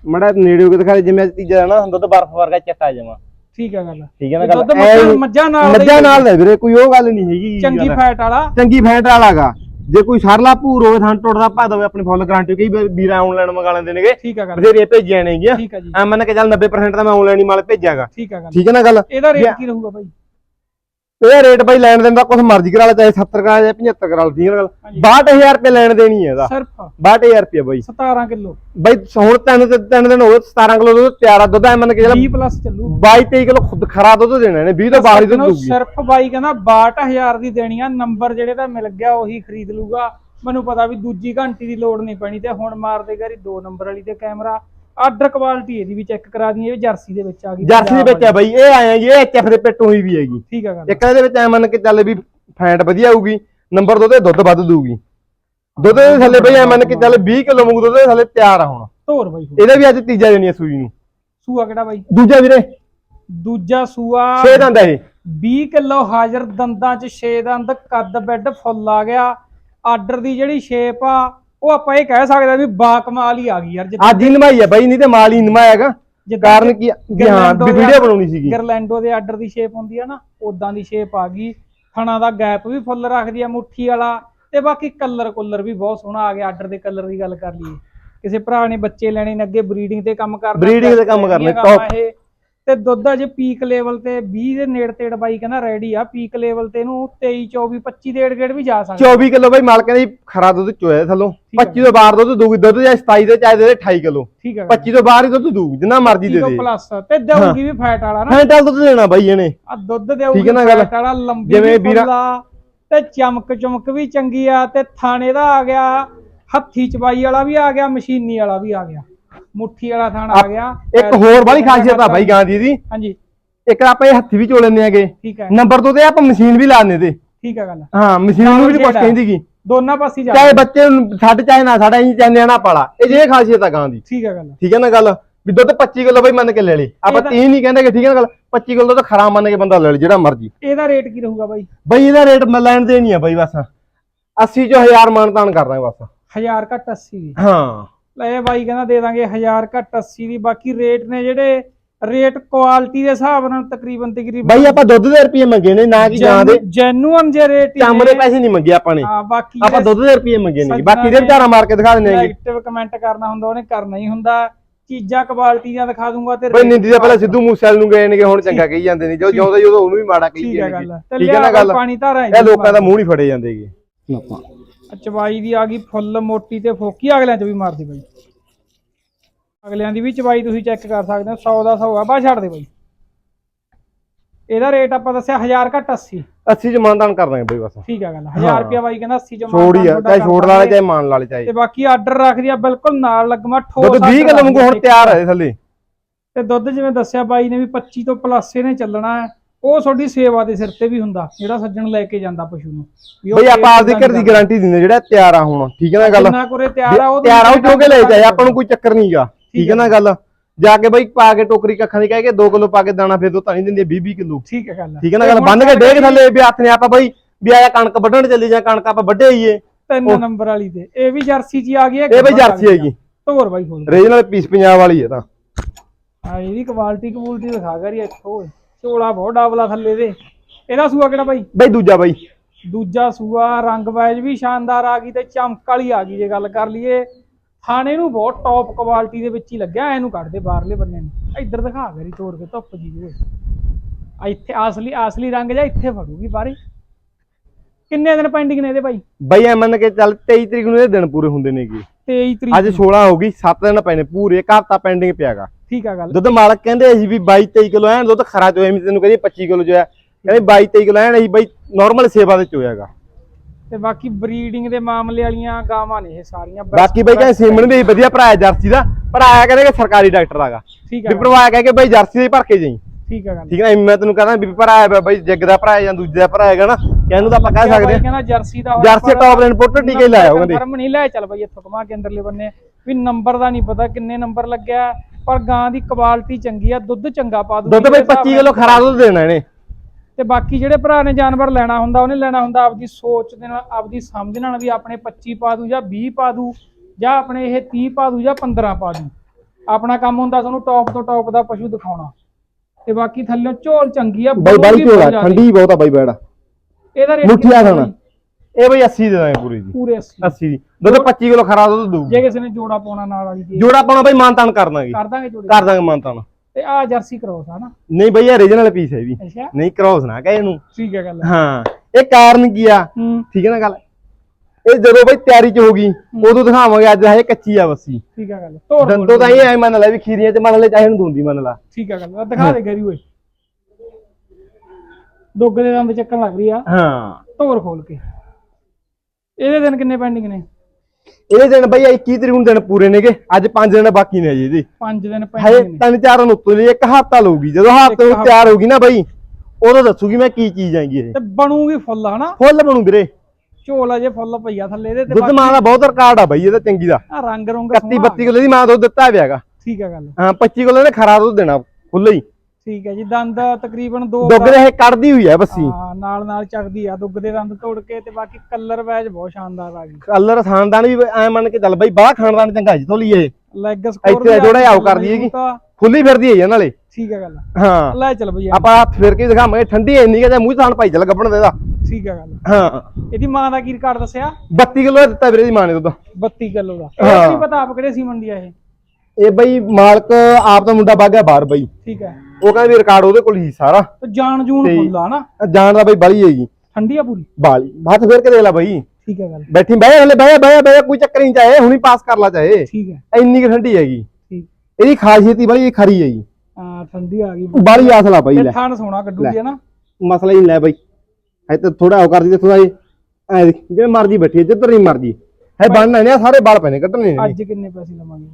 ਮੜਾ ਨੇੜੇ ਹੋ ਕੇ ਦਿਖਾ ਦੇ ਜਿਵੇਂ ਅੱਜ ਤੀਜਾ ਹੈ ਨਾ ਦੁੱਧ ਬਰਫ ਵਰਗਾ ਚੱਟਾ ਜਾਵਾਂ। ਠੀਕ ਆ ਗੱਲ। ਠੀਕ ਹੈ ਨਾ ਗੱਲ? ਦੁੱਧ ਮੱਝਾਂ- ਮੱਝਾਂ ਨਾਲ ਦਾ ਹੀ ਮੱਝਾਂ ਨਾਲ ਦਾ ਵੀਰੇ ਕੋਈ ਉਹ ਗੱਲ ਨਹੀਂ ਹੈਗੀ। ਚੰਗੀ ਗੱਲ। ਫੈਟ ਵਾਲਾ। ਚੰਗੀ ਫੈਂਟ ਵਾਲਾਗਾ ਜੇ ਕੋਈ ਸਰਲਾ ਭੂਰ ਹੋਵੇ ਥਾਂ ਟੁੱਟਦਾ ਭਾ ਦਵੇ ਆਪਣੀ ਫੁੱਲ ਗਾਰੰਟੀ ਕਈ ਵਾਰ ਵੀਰ ਆਨਲਾਈਨ ਮੰਗਾ ਲੈਂਦੇ ਨੇਗੇ। ਠੀਕ ਆ ਗੱਲ। ਬਥੇਰੇ ਭੇਜੀਆਂ ਨੇਗੀਆਂ। ਠੀਕ ਆ ਜੀ। ਐ ਮੰਨ ਕੇ ਚੱਲ 90% ਤਾਂ ਮੈਂ ਆਨਲਾਈਨ ਹੀ ਮਾਲ ਭੇਜਾਗਾ। ਠੀਕ ਆ ਗੱਲ। ਠੀਕ ਹੈ ਨਾ ਗੱਲ? ਇਹਦਾ ਰੇਟ ਕੀ ਰਹੂਗਾ ਬਾਈ? ਇਹ ਰੇਟ ਬਾਈ ਲੈਣ ਦੇਣ ਦਾ ਕੁਝ ਮਰਜ਼ੀ ਕਰਾ ਲੈ ਚਾਹੇ 70 ਕਰਾ ਲੈ 75 ਕਰਾ ਲੈ ਠੀਕ ਹੈ ਨਾ ਗੱਲ ਹਾਂਜੀ। 62000 ਰੁਪਏ ਲੈਣ ਦੇਣੀ ਹੈ ਇਹਦਾ। ਸਿਰਫ। 62000 ਰੁਪਏ ਬਾਈ। 17 ਕਿਲੋ। ਬਾਈ ਹੁਣ ਤਿੰਨ ਤੇ ਤਿੰਨ ਦਿਨ ਹੋ ਗਏ 17 ਕਿਲੋ ਦੁੱਧ ਤਿਆਰ ਆ ਦੁੱਧ ਐ ਮੰਨ ਕੇ ਚੱਲ। 20 ਪਲੱਸ ਚੱਲੂ। 22 23 ਕਿਲੋ ਖੁਦ ਖਰਾ ਦੁੱਧ ਦੇਣਾ ਇਹਨੇ 20 ਤੋਂ ਬਾਹਰ ਹੀ ਦੁੱਧ ਦੂਗੀ ਸਿਰਫ ਬਾਈ ਕਹਿੰਦਾ 62000 ਦੀ ਦੇਣੀ ਆ ਨੰਬਰ ਜਿਹੜੇ ਦਾ ਮਿਲ ਗਿਆ ਉਹੀ ਖਰੀਦ ਲੂਗਾ ਮੈਨੂੰ ਪਤਾ ਵੀ ਦੂਜੀ ਘੰਟੀ ਦੀ ਲੋੜ ਨਹੀਂ ਪੈਣੀ ਤੇ ਹੁਣ ਮਾਰ ਦੇ ਗਰੀ ਦੋ ਨੰਬਰ ਵਾਲੀ ਤੇ ਕੈਮਰਾ। ਆਰਡਰ ਕੁਆਲਿਟੀ ਇਹਦੀ ਵੀ ਚੈੱਕ ਕਰਾ ਦਈਏ ਇਹ ਜਰਸੀ ਦੇ ਵਿੱਚ ਆ ਗਈ ਜਰਸੀ ਦੇ ਵਿੱਚ ਆ ਬਾਈ ਇਹ ਆਏ ਆ ਜੀ ਇਹ ਐਚਐਫ ਦੇ ਪੇਟੋਂ ਹੀ ਵੀ ਹੈਗੀ। ਠੀਕ ਆ ਗੱਲ। ਇੱਕ ਇਹਦੇ ਵਿੱਚ ਐ ਮੰਨ ਕੇ ਚੱਲ ਵੀ ਫੈਟ ਵਧੀਆ ਆਊਗੀ ਨੰਬਰ ਦੋ ਤੇ ਦੁੱਧ ਵੱਧ ਦੂਗੀ ਦੁੱਧ ਦੇ ਥੱਲੇ ਬਈ ਐ ਮੰਨ ਕੇ ਚੱਲ 20 ਕਿਲੋ ਮੂੰਗ ਦੁੱਧ ਦੇ ਥੱਲੇ ਤਿਆਰ ਆ ਹੁਣ। ਧੋਰ ਬਾਈ। ਇਹਦਾ ਵੀ ਅੱਜ ਤੀਜਾ ਦੇਣੀ ਆ ਸੂਈ ਨੂੰ। ਸੂਆ ਕਿਹੜਾ ਬਾਈ? ਦੂਜਾ ਵੀਰੇ। ਦੂਜਾ ਸੂਆ 6 ਦੰਦ ਇਹ। 20 ਕਿਲੋ ਹਾਜ਼ਰ ਦੰਦਾਂ 'ਚ 6 ਦੰਦ ਕੱਦ ਬੈੱਡ ਫੁੱਲ ਆ ਗਿਆ। ਆਰਡਰ ਦੀ ਜਿਹੜੀ ਸ਼ੇਪ ਆ ਉਹ ਆਪਾਂ ਇਹ ਕਹਿ ਸਕਦੇ ਆ ਵੀ ਬਾ ਕਮਾਲ ਹੀ ਆ ਗਈ ਯਾਰ ਜਿੱਦਾਂ ਅੱਜ ਹੀ ਨਮਾਈ ਆ ਬਾਈ ਨਹੀਂ ਤੇ ਮਾਲ ਹੀ ਨਮਾਇਆਗਾ ਜਿੱਦਾਂ ਕਾਰਨ ਕੀ ਆ? ਵੀ ਹਾਂ ਗਰਲੈਂਡੋ ਵੀ ਦੇ ਵੀਡੀਓ ਬਣਾਉਣੀ ਸੀਗੀ। ਗਰਲੈਂਡੋ ਦੇ ਆਰਡਰ ਦੀ ਸ਼ੇਪ ਹੁੰਦੀ ਆ ਨਾ ਉਦਾਂ ਦੀ ਸ਼ੇਪ ਆ ਗਈ। ਥਣਾ ਦਾ ਗੈਪ ਵੀ ਫੁੱਲ ਰੱਖਦੀ ਆ ਮੁੱਠੀ ਵਾਲਾ। ਤੇ ਬਾਕੀ ਕਲਰ ਕੁਲਰ ਵੀ ਬਹੁਤ ਸੋਹਣਾ ਆ ਗਿਆ ਆਰਡਰ ਦੇ ਕਲਰ ਦੀ ਗੱਲ ਕਰ ਲਈਏ। ਕਿਸੇ ਭਰਾ ਨੇ ਬੱਚੇ ਲੈਣੇ ਨੇ ਅੱਗੇ ਬਰੀਡਿੰਗ ਤੇ ਕੰਮ ਕਰਨਾ Breeding ਤੇ ਕੰਮ ਕਰਨੇ, top। ਤੇ ਦੁੱਧ ਅਜੇ ਪੀਕ ਲੈਵਲ ਤੇ 20 ਦੇ ਨੇੜੇ ਤੇੜ ਬਾਈ ਕਹਿੰਦਾ ਰੈਡੀ ਆ ਪੀਕ ਲੈਵਲ ਤੇ ਇਹਨੂੰ 23 24 25 ਦੇ ਏੜ ਵੀ ਜਾ ਸਕਦਾ। 24 ਕਿਲੋ ਬਾਈ ਮਾਲਕਾਂ ਦੀ ਖਰਾ ਦੁੱਧ ਚੋਇਆ ਥੱਲੋਂ। ਠੀਕ ਆ। 25 ਤੋਂ ਬਾਹਰ ਦੁੱਧ ਦੂਗੀ ਦੁੱਧ ਜਾਂ 27 ਦੇ ਚਾਹੇ ਦੇ 28 ਕਿਲੋ। ਠੀਕ ਹੈ 25 ਤੋਂ ਬਾਹਰ ਹੀ ਦੁੱਧ ਦੂਗੀ ਜਿੰਨਾ ਮਰਜ਼ੀ ਦੇ ਦੇ। ਪਲੱਸ ਤੇ ਦੇਊਗੀ ਵੀ ਫੈਟ ਵਾਲਾ ਨਾ। ਹਾਂ ਚੱਲ ਦੁੱਧ ਦੇਣਾ ਬਾਈ ਇਹਨੇ। ਆ ਦੁੱਧ ਦੇਊਗੀ? ਫੈਟ ਵਾਲਾ ਲੰਬੀ ਜਿਵੇਂ ਵੀਰਾ- ਤੇ ਚਮਕ ਚਮਕ ਵੀ ਚੰਗੀ ਆ ਤੇ ਥਾਣੇ ਦਾ ਆ ਗਿਆ ਹੱਥੀ ਚਬਾਈ ਵਾਲਾ ਵੀ ਆ ਗਿਆ ਮਸ਼ੀਨੀ ਵਾਲਾ ਵੀ ਆ ਗਿਆ। ਮੁੱਠੀ ਵਾਲਾ ਥਾਣਾ ਆ ਗਿਆ। ਇੱਕ ਹੋਰ ਬਾਲੀ ਖਾਸੀਅਤ ਆ ਬਾਈ ਗਾਂ ਦੀ। ਇਹਦੀ ਹਾਂਜੀ। ਇੱਕ ਆਪਾਂ ਇਹ ਹੱਥੀ ਵੀ ਚੋ ਲੈਂਦੇ ਆਗੇ ਠੀਕ ਹੈ। ਨੰਬਰ ਦੋ ਤੇ ਆਪਾਂ ਮਸ਼ੀਨ ਵੀ ਲਾ ਦਿੰਦੇ ਤੇ। ਠੀਕ ਹੈ ਗੱਲ। ਹਾਂ ਮਸ਼ੀਨ ਨੂੰ ਵੀ ਕੁਛ ਜਿਹੜਾ- ਕਹਿੰਦੀਗੀ ਦੋਨਾਂ ਪਾਸੇ ਜਾ ਚਾਹੇ ਬੱਚੇ ਨੂੰ ਛੱਡ ਚਾਹੇ ਨਾ ਸਾਡਾ ਇੰਜ ਚਾਹਨੇ ਨਾ ਪਾਲਾ। ਇਹ ਜੇ ਖਾਸੀਅਤ ਆ ਗਾਂ ਦੀ ਠੀਕ ਹੈ ਗੱਲ। ਠੀਕ ਹੈ ਨਾ ਗੱਲ? ਵੀ ਦੁੱਧ 25 ਕਿਲੋ ਬਾਈ ਮੰਨ ਕੇ ਲੈ ਲਈ ਆਪਾਂ ਤਾਂ- 30 ਨਹੀਂ ਕਹਿੰਦੇ ਕਿ ਠੀਕ ਹੈ ਨਾ ਗੱਲ? 25 ਕਿਲੋ ਤਾਂ ਖਰਾ ਮੰਨ ਕੇ ਬੰਦਾ ਲੈ ਲੇ ਜਿਹੜਾ ਮਰਜ਼ੀ। ਇਹਦਾ ਰੇਟ ਕੀ ਰਹੂਗਾ ਬਾਈ? ਬਈ ਇਹਦਾ ਰੇਟ ਮੈਂ ਲੈਣ ਦੇਣੀ ਆ ਬਈ ਬਸ। 80 ਚੋਂ 1000 ਮਾਨਤਾਨ ਕਰ ਦਾਂਗੇ ਬਸ। 1000 ਘੱਟ 80 ਦੀ ਹਾਂ। ਲੈ ਬਾਈ ਕਹਿੰਦਾ ਦੇ ਦਾਂਗੇ 1000 ਘੱਟ 80 ਦੀ ਬਾਕੀ ਰੇਟ ਨੇ ਜਿਹੜੇ ਰੇਟ ਕੁਆਲਿਟੀ ਦੇ ਹਿਸਾਬ ਨਾਲ ਤਕਰੀਬਨ ਤਕਰੀਬਨ ਬਈ ਆਪਾਂ ਦੁੱਧ ਦੇ ਰੁਪਏ ਮੰਗੇ ਨੇ ਨਾ ਕਿ ਗਾਂ ਦੇ। ਜੈਨੂਅਨ ਜੇ ਰੇਟ ਚੰਮ ਦੇ ਪੈਸੇ ਨਹੀਂ ਮੰਗੇ ਆਪਾਂ ਨੇ। ਹਾਂ ਬਾਕੀ ਆਪਾਂ ਦੁੱਧ ਦੇ ਰੁਪਏ ਮੰਗੇ ਨੇ ਬਾਕੀ ਦੇ ਵਿਚਾਰਾ ਮਾਰ ਕੇ ਦਿਖਾ ਦਿੰਦੇ ਆਂਗੇ ਨੈਗੇਟਿਵ ਕਮੈਂਟ ਕਰਨਾ ਹੁੰਦਾ ਉਹਨੇ ਕਰਨਾ ਹੀ ਹੁੰਦਾ। ਚੀਜ਼ਾਂ ਕੁਆਲਿਟੀ ਦੀਆਂ ਦਿਖਾ ਦੂੰਗਾ ਤੇ ਬਈ rate ਨਿੰਦੀ ਦਾ ਪਹਿਲਾਂ ਸਿੱਧੂ ਮੂਸੇਵਾਲ ਨੂੰ ਗਏ ਨੇ ਹੁਣ ਚੰਗਾ ਕਹੀ ਜਾਂਦੇ ਨੇ। ਜੋ ਜਿਉਂਦਾ ਜਦੋਂ ਉਹਨੂੰ ਵੀ ਮਾੜਾ ਕਹੀ ਠੀਕ ਹੈ ਜਾਂਦੇ ਗੱਲ ਨੇ। ਤੇ ਠੀਕ ਹੈ ਨਾ ਗੱਲ। ਪਾਣੀ ਧਾਰਾ ਇਹ ਲੋਕਾਂ ਦਾ ਮੂੰਹ ਨਹੀਂ ਫੜੇ ਜਾਂਦੇਗੇ ਚਵਾਈ ਦੀ ਆ ਗਈ ਫੁੱਲ ਮੋਟੀ ਤੇ ਫੋਕੀ ਅਗਲਿਆਂ ਚ ਵੀ ਮਾਰਦੀ ਬਾਈ। ਅਗਲਿਆਂ ਦੀ ਵੀ ਚਵਾਈ ਤੁਸੀਂ ਚੈੱਕ ਕਰ ਸਕਦੇ ਹੋ 100 ਦਾ 100 ਆ ਬਾ ਛੱਡ ਦੇ ਬਾਈ। ਇਹਦਾ ਰੇਟ ਆਪਾਂ ਦੱਸਿਆ 1000 ਘੱਟ 80 80 ਚ ਮਾਨਤਾਨ ਕਰ ਦਾਂਗੇ ਬਈ ਬਸ। ਠੀਕ ਆ ਗੱਲ 1000 ਰੁਪਿਆ ਬਾਈ ਕਹਿੰਦਾ 80 ਚ ਛੋੜ ਆ ਚਾਹੇ ਛੋੜ ਕਰ ਲਾ ਲੈ ਦਾਂਗੇ। ਚਾਹੇ ਮਾਨ ਲਾ ਲੈ ਚਾਹੇ। ਤੇ ਬਾਕੀ ਆਰਡਰ ਰੱਖ ਦਿਆ ਬਿਲਕੁਲ ਨਾਲ ਲੱਗਮਾ ਠੋਸ ਦੁੱਧ 20 order ਕਿਲੋ ਵਾਂਗੂ ਹੁਣ। ਤਿਆਰ ਹੈ ਥੱਲੇ। ਤੇ ਦੁੱਧ ਜਿਵੇਂ ਦੱਸਿਆ ਬਾਈ ਨੇ ਵੀ 25 ਤੋਂ ਪਲੱਸ ਇਹਨੇ ਚੱਲਣਾ ਹੈ। ਉਹ ਤੁਹਾਡੀ ਸੇਵਾ ਦੇ ਸਿਰ ਤੇ ਵੀ ਹੁੰਦਾ ਜਿਹੜਾ ਸੱਜਣ ਲੈ ਕੇ ਜਾਂਦਾ ਪਸ਼ੂ ਨੂੰ। ਬਈ ਆਪਾਂ ਆਪਦੀ ਘਰ ਦੀ ਗਾਰੰਟੀ ਦਿੰਦੇ ਜਿਹੜਾ ਤਿਆਰ ਆ ਹੁਣ ਠੀਕ ਹੈ ਨਾ ਗੱਲ? ਜਿੰਨਾ ਕੁਰੇ ਤਿਆਰ ਆ ਉਹ ਤਿਆਰ ਆ ਉਹ ਚੋ ਕੇ ਲੈ ਜਾਏ ਆਪਾਂ ਨੂੰ ਕੋਈ ਚੱਕਰ ਨਹੀਂਗਾ ਠੀਕ ਹੈ ਨਾ ਗੱਲ? ਜਾ ਕੇ ਬਈ ਪਾ ਕੇ ਟੋਕਰੀ ਕੱਖਾਂ ਦੀ ਕਹਿ ਕੇ 2 ਕਿਲੋ ਪਾ ਕੇ ਦਾਣਾ ਫਿਰ ਦੋ ਤਾਂ ਨਹੀਂ ਦਿੰਦੀ 20 20 ਕਿਲੋ। ਠੀਕ ਹੈ ਗੱਲ ਠੀਕ ਹੈ ਨਾ ਗੱਲ? ਬੰਨ ਕੇ ਡੇਗ ਥੱਲੇ ਵੀ ਹੱਥ ਨੇ ਆਪਾਂ ਬਈ ਵੀ ਆਇਆ ਕਣਕ ਵੱਢਣ ਚੱਲੀ ਜਾਂ ਕਣਕ ਆਪਾਂ ਵੱਢੇ ਆਈਏ ਤਿੰਨ ਨੰਬਰ ਵਾਲੀ ਤੇ ਇਹ ਵੀ ਜਰਸੀ ਹੀ ਆ ਗਈ ਹੈ ਇਹ ਬਈ ਜਰਸੀ ਹੈਗੀ। ਤੋਰ ਬਾਈ ਖੋਲ ਰੀਜਨਲ ਪੀਸ ਪੰਜਾਬ ਵਾਲੀ ਹੈ ਤਾਂ। ਆ ਇਹਦੀ ਕੁਆਲਿਟੀ ਕਬੂਲਟੀ ਦਿਖਾ ਕਰੀ ਇੱਥੋਂ। ਝੋਲਾ ਬਹੁਤ ਡਾਬਲਾ ਥੱਲੇ ਦੇ ਇਹਦਾ ਸੂਆ ਕਿਹੜਾ ਬਾਈ? ਬਈ ਦੂਜਾ ਬਈ। ਦੂਜਾ ਸੂਆ ਰੰਗ ਵਾਈਜ਼ ਵੀ ਸ਼ਾਨਦਾਰ ਆ ਗਈ ਤੇ ਚਮਕ ਵਾਲੀ ਆ ਗਈ ਜੇ ਗੱਲ ਕਰ ਲਈਏ। ਥਾਣੇ ਨੂੰ ਬਹੁਤ ਟੌਪ ਕੁਆਲਿਟੀ ਦੇ ਵਿੱਚ ਹੀ ਲੱਗਿਆ ਇਹਨੂੰ ਕੱਢ ਦੇ ਬਾਹਰਲੇ ਬੰਨੇ ਨੂੰ। ਇੱਧਰ ਦਿਖਾ ਕਰੀ ਤੋੜ ਕੇ ਧੁੱਪ ਜੀ ਓਏ ਆ ਇੱਥੇ ਅਸਲੀ ਅਸਲੀ ਰੰਗ ਜਾਂ ਇੱਥੇ ਫੜੂਗੀ ਬਾਰੀ ਕਿੰਨੇ ਦਿਨ ਪੈਂਡਿੰਗ ਨੇ ਇਹਦੇ ਬਾਈ? ਬਈ ਐ ਮੰਨ ਕੇ ਚੱਲ 23 ਤਰੀਕ ਨੂੰ ਇਹ ਦਿਨ ਪੂਰੇ ਹੁੰਦੇ ਨੇਗੇ। 23 ਤਰੀਕ ਅੱਜ 16 ਹੋ ਗਈ 7 ਦਿਨ ਪਏ ਨੇ ਪੂਰੇ ਹਫਤਾ ਪੈਂਡਿੰਗ ਪਿਆਗਾ ਠੀਕ ਆ ਗੱਲ। ਦੁੱਧ ਮਾਲਕ ਕਹਿੰਦੇ ਅਸੀਂ ਵੀ 22 23 ਕਿਲੋ ਐਨ ਦੁੱਧ ਖਰਾ ਚੋਇਆ ਮੈਂ ਤੈਨੂੰ ਕਹਿੰਦੀ 25 ਕਿਲੋ ਚੋਇਆ। ਕਹਿੰਦੇ 22 23 ਕਿਲੋ ਐਨ ਅਸੀਂ ਬਈ ਨਾਰਮਲ ਸੇਵਾ ਦੇ ਚੋਇਆਗਾ ਤੇ ਬਾਕੀ ਬਰੀਡਿੰਗ ਦੇ ਮਾਮਲੇ ਵਾਲੀਆਂ ਗਾਵਾਂ ਨੇ ਇਹ ਸਾਰੀਆਂ। ਬਾਕੀ ਬਈ ਕਹਿੰਦੇ ਸੀਮਨ ਵੀ ਵਧੀਆ ਭਰਾਇਆ ਜਰਸੀ ਦਾ ਪਰ ਆਇਆ ਕਹਿੰਦੇ ਕਿ ਸਰਕਾਰੀ ਡਾਕਟਰ ਆਗਾ ਠੀਕ ਆ ਵੀ ਭਰਵਾਇਆ ਕਹਿ ਕੇ ਬਈ ਜਰਸੀ ਦੇ ਭਰ ਕੇ ਜਾਈ। ਠੀਕ ਆ ਗੱਲ। ਠੀਕ ਹੈ ਨਾ ਮੈਂ ਤੈਨੂੰ ਕਹਿੰਦਾ ਵੀ ਭਰਾਇਆ ਪਿਆ ਬਈ ਜੱਗ ਦਾ ਭਰਾਇਆ ਜਾਂ ਦੂਜੇ ਦਾ ਭਰਾਇਆ ਹੈਗਾ ਨਾ ਕਹਿੰਨੂੰ ਤਾਂ ਆਪਾਂ ਕਹਿ ਸਕਦੇ ਹਾਂ ਕਹਿੰਦਾ ਜਰਸੀ ਦਾ ਜਰਸੀ ਟੌਪ ਲਾਈਨ ਪੁੱਟ ਟੀਕੇ ਹੀ ਲਾਇਆ ਉਹ ਕਹਿੰਦੇ ਫਰਮ ਨਹੀਂ ਲੈ ਚੱਲ ਬਾਈ ਇੱਥੋਂ ਕਮਾ ਕੇ ਅੰਦਰਲੇ ਬੰਨੇ। ਵੀ ਨੰਬਰ ਦਾ ਨਹੀਂ ਪਤਾ ਕਿੰਨੇ ਨੰਬਰ ਲੱਗਿਆ ਪਰ ਗਾਂ ਦੀ ਕੁਆਲਿਟੀ ਚੰਗੀ ਆ ਦੁੱਧ ਚੰਗਾ ਪਾ ਦੂਗੀ ਦੁੱਧ ਬਈ 25 ਕਿਲੋ ਖਰਾ ਦੁੱਧ ਦੇਣਾ ਇਹਨੇ। ਤੇ ਬਾਕੀ ਜਿਹੜੇ ਭਰਾ ਨੇ ਜਾਨਵਰ ਲੈਣਾ ਹੁੰਦਾ ਉਹਨੇ ਲੈਣਾ ਹੁੰਦਾ ਆਪਦੀ ਸੋਚ ਦੇ ਨਾਲ ਆਪਦੀ ਸਮਝ ਨਾਲ ਵੀ ਆਪਣੇ 25 ਪਾ ਦੂ ਜਾਂ 20 ਪਾ ਦੂ ਜਾਂ ਆਪਣੇ ਇਹ 30 ਪਾ ਦੂ ਜਾਂ 15 ਪਾ ਦੂ। ਆਪਣਾ ਕੰਮ ਹੁੰਦਾ ਤੁਹਾਨੂੰ ਟੌਪ ਤੋਂ ਟੌਪ ਦਾ ਪਸ਼ੂ ਦਿਖਾਉਣਾ। ਤੇ ਬਾਕੀ ਥੱਲੇ ਝੋਲ ਚੰਗੀ ਆ ਬਈ ਬਹੁਤ ਝੋਲਾ ਜ਼ਿਆਦੇ। ਠੰਡੀ ਬਹੁਤ ਆ ਬਾਈ ਬੈੜਾ ਇਹਦਾ ਰੇਟ ਮੁੱਠੀਆ ਖਾਣਾ। ਇਹ ਬਈ 80 ਦੇ ਦਾਂਗੇ ਪੂਰੀ ਦੀ ਪੂਰੇ 80 80 ਦੀ। ਦੁੱਧ 25 ਕਿਲੋ ਖਰਾ ਦੁੱਧ ਦਊ। ਜੇ ਕਿਸੇ ਨੇ ਜੋੜਾ ਪਾਉਣਾ ਨਾਲ ਵਾਲੀ ਦੀ ਜੋੜਾ ਪਾਉਣਾ ਬਈ ਮਾਨਤਾਨ ਕਰ ਦਾਂਗੇ। ਕਰ ਦਾਂਗੇ ਜੋੜੇ। ਕਰ ਦਾਂਗੇ ਮਾਨਤਾਨ। ਤੇ ਆ ਜਰਸੀ ਕ੍ਰੋਸ ਆ ਨਾ। ਨਹੀਂ ਬਈ ਇਹ ਰੀਜਨਲ ਪੀਸ ਹੈ ਵੀ ਅੱਛਾ। ਨਹੀਂ ਕ੍ਰੋਸ ਨਾ ਕਹੇ ਇਹਨੂੰ। ਠੀਕ ਹੈ ਗੱਲ। ਹਾਂ। ਇਹ ਕਾਰਨ ਕੀ ਆ? ਠੀਕ ਹੈ ਨਾ ਗੱਲ? ਇਹ ਜਦੋਂ ਬਈ ਤਿਆਰੀ ਚ ਹੋ ਗਈ ਉਦੋਂ ਦਿਖਾਵਾਂਗੇ ਅੱਜ ਇਹ ਕੱਚੀ ਆ ਬੱਸੀ ਠੀਕ ਹੈ ਗੱਲ ਦੰਦੋ ਤਾਂ ਐ ਮੰਨ ਲੈ ਵੀ ਖੀਰੀਆਂ ਚ ਮੰਨ ਲੈ ਚਾਹੇ ਨੂੰ ਦੂੰਦੀ ਮੰਨ ਲਾ। ਠੀਕ ਹੈ ਗੱਲ ਦਿਖਾ ਦੇ ਗਰੀ ਓਏ। ਦੁੱਗ ਦੇ ਦੰਦ ਚੱਕਣ ਲੱਗ ਰਹੀ ਆ। ਹਾਂ। ਧੋਰ ਖੋਲ ਕੇ। ਇਹਦੇ ਦਿਨ ਕਿੰਨੇ ਪੈਂਡਿੰਗ ਨੇ? ਇਹ ਦਿਨ ਬਈ 21 ਤਰੀਕ ਨੂੰ ਦਿਨ ਪੂਰੇ ਨੇਗੇ ਅੱਜ 5 ਦਿਨ ਬਾਕੀ ਨੇ ਜੀ ਇਹਦੇ। 5 ਦਿਨ ਹਜੇ ਪੈਂਡਿੰਗ ਨੇ। ਤਿੰਨ ਚਾਰ ਦਿਨ ਉੱਤੋਂ ਇੱਕ ਹਫ਼ਤਾ ਲਊਗੀ। ਜਦੋਂ ਹਫ਼ਤੇ ਨੂੰ ਤਿਆਰ ਹੋਗੀ ਨਾ ਬਈ ਉਦੋਂ ਦੱਸੂਗੀ ਮੈਂ ਕੀ ਚੀਜ਼ ਆਂਗੀ ਇਹ। ਤੇ ਬਣੂਗੀ ਫੁੱਲ ਹਨਾ? ਫੁੱਲ ਬਣੂ ਵੀਰੇ। ਝੋਲ ਅਜੇ ਫੁੱਲ ਪਈਆ ਥੱਲੇ ਇਹਦੇ ਤੇ ਦੁੱਧ ਮਾਂ ਦਾ ਬਹੁਤ ਰਿਕਾਰਡ ਆ ਬਈ ਇਹਦਾ ਚੰਗੀ ਦਾ। ਆ ਰੰਗ ਰੁੰਗ 31 32 ਕਿਲੋ ਦੀ ਮਾਂ ਦੁੱਧ ਦਿੱਤਾ ਪਿਆਗਾ ਠੀਕ ਹੈ ਗੱਲ। ਹਾਂ 25 ਕਿਲੋ ਨੇ ਖਰਾ ਦੁੱਧ ਦੇਣਾ ਖੁੱਲਾ ਹੀ। ਠੀਕ ਹੈ ਜੀ ਦੰਦ ਤਕਰੀਬਨ ਦੋ ਦੁੱਗ ਦੇ ਇਹ ਕੱਢਦੀ ਹੋਈ ਹੈ ਬੱਸੀ। ਹਾਂ ਨਾਲ ਨਾਲ ਚੱਕਦੀ ਆ ਦੁੱਗ ਦੇ ਦੰਦ ਤੋੜ ਕੇ ਤੇ ਬਾਕੀ ਕਲਰ ਵੈਜ ਬਹੁਤ ਸ਼ਾਨਦਾਰ ਆ ਗਈ ਕਲਰ ਖਾਨਦਾਨ ਵੀ ਐ ਮੰਨ ਕੇ ਚੱਲ ਬਈ ਬਾਹਲਾ ਖਾਨਦਾਨ ਚੰਗਾ ਜੀ ਤੋਂ ਲਈਏ ਲੈਗ ਸਕੋਰ ਇੱਥੇ ਜਿਹਾ ਆਓ ਕਰਦੀ ਹੈਗੀ। ਖੁੱਲੀ ਫਿਰਦੀ ਹੈ ਜੀ ਨਾਲੇ। ਠੀਕ ਹੈ ਗੱਲ। ਹਾਂ। ਲੈ ਚੱਲ ਬਈ ਆਪਾਂ ਹੱਥ ਫੇਰ ਕੇ ਦਿਖਾਵਾਂਗੇ ਠੰਡੀ ਇੰਨੀ ਕਿ ਮੂੰਹ ਥਾਣ ਪਾਈ ਚੱਲ ਗੱਬਣ ਦੇ ਦਾ ਠੀਕ ਹੈ ਗੱਲ। ਹਾਂ। ਇਹਦੀ ਮਾਂ ਦਾ ਕੀ ਰਿਕਾਰਡ ਦੱਸਿਆ? 32 ਕਿਲੋ ਦਿੱਤਾ ਵੀਰੇ ਦੀ ਮਾਂ ਨੇ ਦੁੱਧ। 32 ਕਿਲੋ ਦਾ। ਇਹ ਨਹੀਂ ਪਤਾ ਆਪ ਕਿਹੜੇ ਸੀਮਨ ਦੀ ਆ ਇਹ। ਇਹ ਬਈ ਮਾਲਕ ਆਪ ਦਾ ਮੁੰਡਾ ਬਾਗਿਆ ਬਾਹਰ ਬਈ। ਠੀਕ ਹੈ ਉਹ ਕਹਿੰਦਾ ਵੀ ਰਿਕਾਰਡ ਉਹਦੇ ਕੋਲ ਹੀ ਸਾਰਾ। ਤੇ ਜੂਨ ਤੇ- ਫੁੱਲਾ ਨਾ। ਜਾਣ ਦਾ ਬਈ ਬਲੀ ਹੈਗੀ। ਠੰਡੀ ਆ ਪੂਰੀ? ਬਾਲੀ। ਹੱਥ ਫੇਰ ਕੇ ਦੇਖ ਲੈ ਬਈ। ਠੀਕ ਹੈ ਗੱਲ। ਬੈਠੀ ਬਹਿ ਹਲੇ ਬਹਿ ਬਹਿ ਬਹਿ ਕੋਈ ਚੱਕਰ ਨਹੀਂ ਚਾਹੇ ਹੁਣੀ ਪਾਸ ਕਰ ਲਾ ਚਾਹੇ। ਠੀਕ ਹੈ ਇੰਨੀ ਕਿ ਠੰਡੀ ਹੈਗੀ। ਠੀਕ। ਇਹਦੀ ਖਾਸੀਅਤ ਹੀ ਬੜੀ ਖਰੀ ਹੈਗੀ। ਹਾਂ ਠੰਡੀ ਆ ਗਈ। ਬਾਲੀ ਆਸਲਾ ਬਈ ਤੇ ਲੈ। ਥਣ ਸੋਨਾ ਕੱਢੂਗੀ ਹੈ ਨਾ? ਮਸਲਾ ਹੀ ਲੈ ਬਈ। ਹੈ ਤੇ ਥੋੜਾ ਉਹ ਕਰਦੀ ਤੇ ਥੋੜਾ ਐ ਜਿਵੇਂ ਮਰਜ਼ੀ ਬੈਠੀ ਹੈ, ਜਿੱਧਰ ਨਹੀਂ ਮਰਜ਼ੀ। ਹੈ ਬਣਨਾ ਨੇ ਸਾਰੇ ਬਾਲ ਪੈਣੇ ਕੱਢਣੇ ਨੇ ਅੱਜ ਕਿੰਨੇ ਪੈਸੇ ਲਵਾਂਗੇ?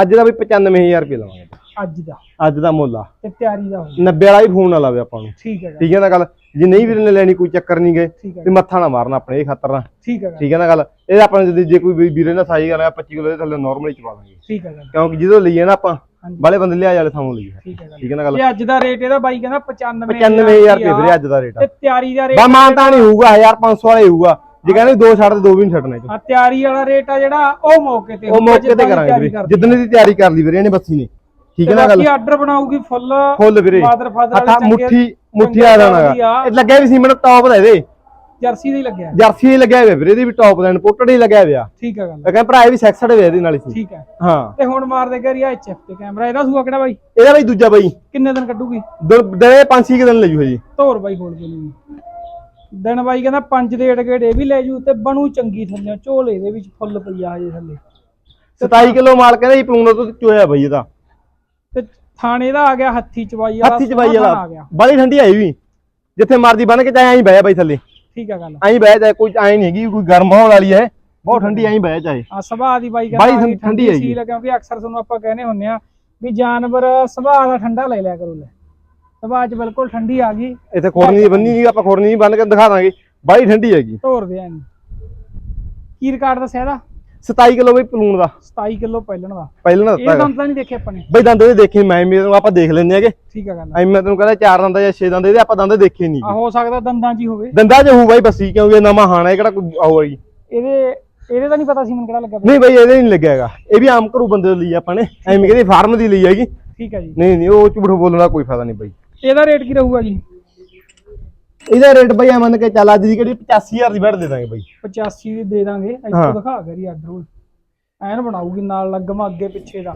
ਅੱਜ ਦਾ ਬਈ 95000 ਰੁਪਏ ਲਵਾਂਗੇ। ਅੱਜ ਦਾ। ਅੱਜ ਦਾ ਮੁੱਲ ਆ। ਤੇ ਤਿਆਰੀ ਦਾ ਹੋ 90 ਵਾਲਾ ਹੀ ਫੋਨ ਨਾ ਲਾਵੇ ਆਪਾਂ ਨੂੰ। ਠੀਕ ਹੈ ਗੱਲ। ਠੀਕ ਹੈ ਨਾ ਗੱਲ? ਜੇ ਨਹੀਂ ਵੀਰ ਨੇ ਲੈਣੀ ਕੋਈ ਚੱਕਰ ਨਹੀਂ ਗਏ ਠੀਕ ਹੈ ਤੇ ਮੱਥਾ ਨਾ ਮਾਰਨਾ ਆਪਣੇ ਇਹ ਖਾਤਰ ਨਾਲ ਠੀਕ ਹੈ ਗੱਲ। ਠੀਕ ਹੈ ਨਾ ਗੱਲ? ਇਹ ਆਪਾਂ ਜੇ- ਜੇ ਕੋਈ ਵੀਰੇ ਨਾਲ ਸਾਈ ਕਰਿਆ 25 ਕਿਲੋ ਦੇ ਥੱਲੇ ਨਾਰਮਲ ਹੀ ਚਵਾ ਦਾਂਗੇ। ਠੀਕ ਹੈ ਗੱਲ। ਕਿਉਂਕਿ ਜਦੋਂ ਲਈਏ ਨਾ ਆਪਾਂ। ਬਾਲੇ ਬੰਦੇ ਲਿਆ ਵਾਲੇ ਥਾਂ ਲਈਏ। ਠੀਕ ਹੈ ਹੈ ਨਾ ਗੱਲ? ਇਹ ਅੱਜ ਦਾ ਰੇਟ ਇਹਦਾ ਬਾਈ ਕਹਿੰਦਾ 95 95000 ਰੁਪਏ ਵੀਰੇ ਅੱਜ ਦਾ ਰੇਟ ਤੇ ਤਿਆਰੀ ਦਾ ਰੇਟ ਬਾ ਮਾਨਤਾ ਨਹੀਂ ਹੋਊਗਾ 1500 ਵਾਲਾ ਹੀ ਹੋਊਗਾ। ਜੇ ਕਹਿੰਦੇ ਦੋ ਛੱਡ ਤੇ ਦੋ ਵੀ ਨਹੀਂ ਛੱਡਣੇ ਆ ਤਿਆਰੀ ਵਾਲਾ ਰੇਟ ਆ ਜਿਹੜਾ ਉਹ ਮੌਕੇ ਤੇ ਉਹ ਮੌਕੇ ਤੇ ਕਰਾਂਗੇ। ਜਿੱਦਣ ਦੀ ਤਿਆਰੀ ਕਰ ਲਈ ਵੀਰੇ ਇਹਨੇ ਬੱਸੀ ਨੇ। ਠੀਕ ਹੈ ਨਾ ਗੱਲ? ਆਰਡਰ ਬਣਾਉਗੀ ਫੁੱਲ ਫੁੱਲ ਵੀਰੇ। ਫਾਦਰ ਫਾਦਰ ਹੱਥਾਂ ਮੁੱਠੀ ਮੁੱਠੀ ਆ। ਜਾਣਾ ਇਹ ਲੱਗਿਆ ਵੀ ਸੀ ਮੈਨੂੰ ਟੌਪ ਦਾ ਇਹਦੇ। ਜਰਸੀ ਦਾ ਲੱਗਿਆ। ਜਰਸੀ ਹੀ ਲੱਗਿਆ ਹੋਇਆ ਵੀਰੇ ਇਹਦੇ ਵੀ ਟੌਪ ਦਾ ਇਨਪੋਰਟਡ ਹੀ ਲੱਗਿਆ ਹੋਇਆ। ਠੀਕ ਹੈ ਗੱਲ। ਮੈਂ ਕਹਿੰਦਾ ਭਰਾ ਇਹ ਵੀ ਸੈਕਸਡ ਹੋਇਆ ਇਹਦੇ ਨਾਲ ਹੀ ਸੀ। ਠੀਕ ਹੈ ਹਾਂ। ਤੇ ਹੁਣ ਮਾਰ ਦੇ ਕਰੀ ਐਚਐਫ ਤੇ ਕੈਮਰਾ ਇਹਦਾ ਸੂਆ ਕਿਹੜਾ ਬਾਈ? ਇਹਦਾ ਬਈ ਦੂਜਾ ਬਈ। ਕਿੰਨੇ ਦਿਨ ਕੱਢੂਗੀ? ਦੇ ਪੰਜ ਛੇ ਕੁ ਦਿਨ ਲੈ ਜੂ। ਧੋਰ ਬਾਈ ਕੇ ਲਈ। ਦਿਨ ਬਾਈ ਕਹਿੰਦਾ ਪੰਜ ਦੇ ਏੜ ਇਹ ਵੀ ਲੈ ਜੂ ਤੇ ਬਣੂ ਚੰਗੀ ਥੱਲੇ। ਝੋਲੇ ਦੇ ਵਿੱਚ ਫੁੱਲ ਪਈ ਆ ਹਜੇ ਥੱਲੇ। 27 ਕਿਲੋ ਮਾਲ ਕਹਿੰਦਾ ਜੀ ਪਲੂਣਾ ਤੋਂ ਚੋਇਆ ਬਈ ਇਹਦਾ। ਤੇ ਥਾਣੇ ਦਾ ਆ ਗਿਆ ਹੱਥੀ ਚਵਾਈ ਵਾਲਾ ਹੱਥੀ ਚ ਬਾਈ ਸੋਹਣਾ ਥਾਣਾ ਆ ਵਾਲਾ ਗਿਆ। ਬੜੀ ਠੰਡੀ ਆਈ ਵੀ। ਜਿੱਥੇ ਮਰਦੀ ਬਨ ਕੇ ਚਾਹੇ ਐਂ ਬਹਿ ਬਾਈ ਥੱਲੇ। ਠੀਕ ਹੈ ਗੱਲ। ਐਂ ਬਹਿ ਜਾਏ ਕੋਈ ਐਂ ਨਹੀਂ ਹੈਗੀ ਕੋਈ ਗਰਮ ਹੋਣ ਵਾਲੀ ਹੈ। ਬਹੁਤ ਠੰਡੀ ਐਂ ਬਹਿ ਚਾਹੇ। ਆ ਸੁਭਾਅ ਦੀ ਬਾਈ ਬਾਈ ਕਹਿੰਦਾ ਠੰ- ਠੰਡੀ ਹੈਗੀ। ਸੀ ਕਿਉਂਕਿ ਅਕਸਰ ਤੁਹਾਨੂੰ ਆਪਾਂ ਕਹਿੰਦੇ ਹੁੰਨੇ ਆ ਵੀ ਜਾਨਵਰ ਸੁਭਾਅ ਦਾ ਠੰਡਾ ਲੈ ਲਿਆ ਕਰੋ ਲੈ। ਸੁਭਾਅ ਚ ਬਿਲਕੁਲ ਠੰਡੀ ਆ ਗਈ। ਇੱਥੇ ਖੋਰਨੀ ਦੀ ਬੰਨੀ ਨਹੀਂ ਆਪਾਂ ਖੋਰਨੀ ਨਹੀਂ ਬੰਨ ਕੇ ਦਿਖਾ ਦਾਂਗੇ। ਬੜੀ ਠੰਡੀ ਹੈਗੀ। ਧੋਰ ਦੇ ਐਨ ਕੀ ਰਿਕਾਰਡ ਦੱਸਿਆ ਇਹਦਾ? 27 ਕਿਲੋ ਬਈ ਪਲੂਣ ਦਾ। 27 ਕਿਲੋ ਪਹਿਲਣ ਦਾ। ਪਹਿਲਾਂ ਨਾ ਇਹ। ਦੰਦ ਤਾਂ ਨਹੀਂ ਦੇਖੇ ਆਪਾਂ ਨੇ। ਬਈ ਦੰਦ ਇਹਦੇ ਦੇਖੇ ਮੈਂ ਮੇਰੇ ਆਪਾਂ ਦੇਖ ਲੈਂਦੇ ਹੈਗੇ। ਠੀਕ ਹੈ ਗੱਲ ਐਂ ਮੈਂ ਤੈਨੂੰ ਕਹਿੰਦਾ ਚਾਰ ਦੰਦ ਜਾਂ ਛੇ ਦੰਦ ਇਹਦੇ ਆਪਾਂ ਦੰਦ ਦੇਖੇ ਨਹੀਂ ਆ ਹੋ ਸਕਦਾ ਦੰਦਾਂ 'ਚ ਹੀ ਹੋਵੇ। ਦੰਦਾਂ 'ਚ ਹੋਊ ਬਾਈ ਬੱਸੀ ਕਿਉਂਕਿ ਇਹ ਨਵਾਂ ਹਾਣਾ ਹੈ ਕਿਹੜਾ ਕੋਈ ਆਓ ਹੈਗੀ ਇਹਦੇ ਇਹਦੇ ਤਾਂ ਨਹੀਂ ਪਤਾ ਸੀ ਮੈਨੂੰ ਕਿਹੜਾ ਲੱਗਾ। ਨਹੀਂ ਬਈ ਇਹਦੇ ਨਹੀਂ ਲੱਗਿਆ ਹੈਗਾ। ਇਹ ਵੀ ਆਮ ਘਰੂ ਬੰਦੇ ਲਈ ਆਪਾਂ ਨੇ। ਐਵੇਂ ਕਹਿੰਦੇ ਫਾਰਮ ਦੀ ਲਈ ਹੈਗੀ। ਠੀਕ ਹੈ ਜੀ। ਨਹੀਂ ਨਹੀਂ ਉਹ ਝੂਠ ਬੋਲਣ ਦਾ ਕੋਈ ਫਾਇਦਾ ਨਹੀਂ ਬਾਈ। ਇਹਦਾ ਰੇਟ ਕੀ ਰਹੂਗਾ ਜੀ? ਇਹਦਾ ਰੇਟ ਬਈ ਆ ਮੰਨ ਕੇ ਚੱਲ ਅੱਜ ਦੀ ਕਿਹੜੀ 85000 ਦੀ ਬੈਠ ਦੇ ਦਾਂਗੇ ਬਾਈ। 85 ਦੀ ਦੇ ਦਾਂਗੇ ਇੱਥੋਂ। ਦਿਖਾ ਕਰੀ ਆਰਡਰ ਐਨ ਬਣਾਊਗੀ ਨਾਲ ਲੱਗਮਾ ਅੱਗੇ ਪਿੱਛੇ ਦਾ।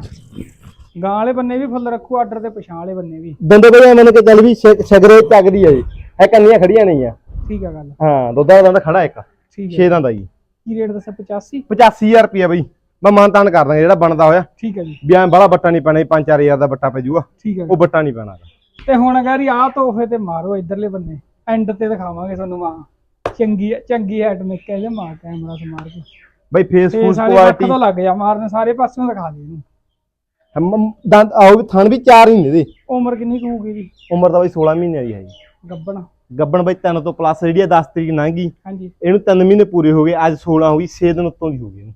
ਗਾਂ ਵਾਲੇ ਬੰਨੇ ਵੀ ਫੁੱਲ ਰੱਖੂ ਆਰਡਰ ਤੇ ਪਛਾਣ ਵਾਲੇ ਬੰਨੇ ਵੀ। ਦੰਦ ਬਈ ਆ ਮੰਨ ਕੇ ਚੱਲ ਵੀ ਸ਼ਗਰੇ ਚੱਕਦੀ ਹੈ ਜੀ ਹੈ ਕੰਨੀਆਂ ਖੜੀਆਂ ਨਹੀਂ ਆ ਠੀਕ ਹੈ ਗੱਲ। ਹਾਂ ਦੁੱਧਾ ਦਾ ਦੰਦ ਖੜਾ ਇੱਕ। ਠੀਕ ਹੈ ਆ ਜੀ। ਕੀ ਰੇਟ ਦੱਸਿਆ 85 85000 ਰੁਪਿਆ ਬਈ। ਮੈਂ ਮਾਨਤਾਨ ਕਰ ਦਾਂਗੇ ਜਿਹੜਾ ਬਣਦਾ ਹੋਇਆ। ਠੀਕ ਹੈ ਜੀ। ਵੀ ਐਂ ਬੜਾ ਬੱਟਾ ਨਹੀਂ ਪੈਣਾ 5-4000 ਦਾ ਬੱਟਾ ਪੈ ਜਾਊਗਾ। ਠੀਕ ਹੈ ਉਹ ਬੱਟਾ ਨਹੀਂ ਪੈਣਾ। ਤੇ ਹੁਣ ਅਗਰ ਆਹ ਤੋਹਫੇ ਤੇ ਮਾਰੋ ਇਧਰਲੇ ਬੰਨੇ। ਐਂਡ ਤੇ ਦਿਖਾਵਾਂਗੇ ਤੁਹਾਨੂੰ ਮਾਂ। ਚੰਗੀ ਚੰਗੀ ਹੈਡ ਮੇਕ ਹੈ ਜੇ ਮਾਂ ਕੈਮਰਾ ਸੇ ਮਾਰ ਕੇ। ਬਈ ਫੇਸ ਤੇ ਫੂਸ ਕੁਆਲਿਟੀ ਤੋਂ ਲੱਗ ਜਾ ਮਾਰਨੇ ਸਾਰੇ ਪਾਸਿਓਂ ਦਿਖਾ ਦੇ ਇਹਨੂੰ। ਦੰਦ ਆਓ ਵੀ ਥਣ ਵੀ ਚਾਰ ਹੀ ਨੇ ਇਹਦੇ। ਉਮਰ ਕਿੰਨੀ ਕੁ ਹੋਊਗੀ ਜੀ ਉਮਰ ਤਾਂ ਬਈ 16 ਮਹੀਨਿਆਂ ਦੀ ਹੈ ਜੀ। ਗੱਬਣ। ਗੱਬਣ ਬਈ ਤਿੰਨ ਤੋਂ ਪਲੱਸ ਜਿਹੜੀ ਆ 10 ਤਰੀਕ ਲੰਘ ਗਈ। ਹਾਂਜੀ। ਇਹਨੂੰ 3 ਮਹੀਨੇ ਪੂਰੇ ਹੋ ਗਏ ਅੱਜ 16 ਹੋ ਗਈ 6 ਦਿਨ ਉੱਤੋਂ ਦੀ ਹੋ ਗਈ